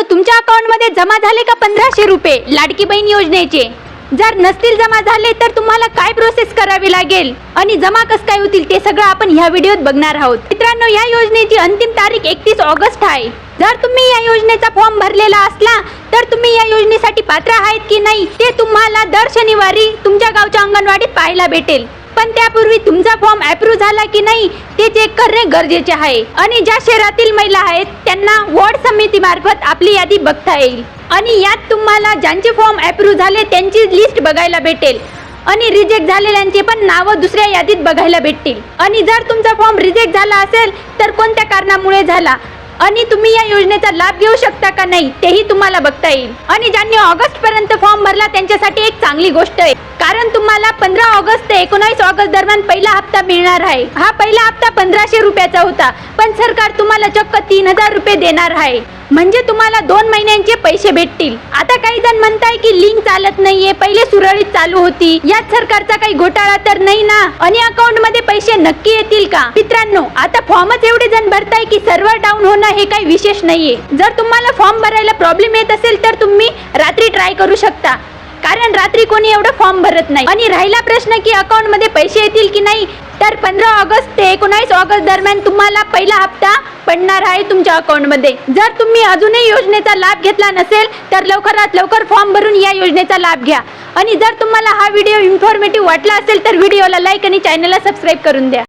मित्रांनो तुमच्या अकाउंटमध्ये जमा झाले का पंधराशे रुपये लाडकी बहीण योजनेचे? जर नसतील जमा झाले तर तुम्हाला काय प्रोसेस करावी लागेल? आणि जमा कस काय होतील ते सगळं आपण ह्या व्हिडिओत बघणार आहोत. मित्रांनो या योजनेची अंतिम तारीख एकतीस ऑगस्ट आहे. जर तुम्ही या योजनेचा फॉर्म भरलेला असला तर तुम्ही या योजनेसाठी पात्र आहेत की नाही ते तुम्हाला दर शनिवारी तुमच्या गावच्या अंगणवाडीत पाहायला भेटेल. पण त्यापूर्वी तुमचा फॉर्म अप्रूव्ह झाला की नाही ते चेक करणे गरजेचे आहे. आणि ज्या शहरातील महिला आहेत त्यांना वॉर्ड समितीमार्फत आपली यादी बघता येईल. आणि यात तुम्हाला ज्यांचे फॉर्म अप्रूव्ह झाले त्यांची लिस्ट बघायला भेटेल. आणि रिजेक्ट झालेल्यांचे पण नावं दुसऱ्या यादीत बघायला भेटतील. आणि जर तुमचा फॉर्म रिजेक्ट झाला असेल तर कोणत्या कारणामुळे झाला? आणि तुम्ही या योजनेचा लाभ घेऊ शकता का नाही तेही तुम्हाला बघता येईल. आणि ज्यांनी ऑगस्ट पर्यंत फॉर्म भरला त्यांच्यासाठी एक चांगली गोष्ट आहे. कारण तुम्हाला पंधरा ऑगस्ट ते एकोणावीस ऑगस्ट दरम्यान पहिला हप्ता मिळणार आहे. हा पहिला हप्ता पंधराशे रुपयाचा होता. पण सरकार तुम्हाला चक्क तीन हजार रुपये देणार आहे. म्हणजे तुम्हाला दोन महिन्यांचे पैसे भेटतील. आता काही जण म्हणताय की लिंक चालत नाहीये पहिले सुरळीत चालू होती. यात सरकारचा काही घोटाळा तर नाही ना? आणि अकाउंटमध्ये पैसे नक्की येतील का? मित्रांनो आता फॉर्मच एवढे जण भरताय की सर्व्हर डाऊन होणं हे काही विशेष नाहीये. जर तुम्हाला फॉर्म भरायला प्रॉब्लेम येत असेल तर तुम्ही रात्री ट्राय करू शकता. कारण रात्री कोणी एवढं फॉर्म भरत नाही. आणि राहिला प्रश्न की अकाउंटमध्ये पैसे येतील की नाही तर पंधरा ऑगस्ट ते एकोणावीस ऑगस्ट दरम्यान तुम्हाला पहिला हप्ता पडणार आहे तुमच्या अकाउंटमध्ये जर तुम्ही अजूनही योजनेचा लाभ घेतला नसेल तर लवकरात लवकर फॉर्म भरून या योजनेचा लाभ घ्या. आणि जर तुम्हाला हा व्हिडिओ इन्फॉर्मेटिव्ह वाटला असेल तर व्हिडिओला लाईक आणि चॅनलला सबस्क्राईब करून द्या.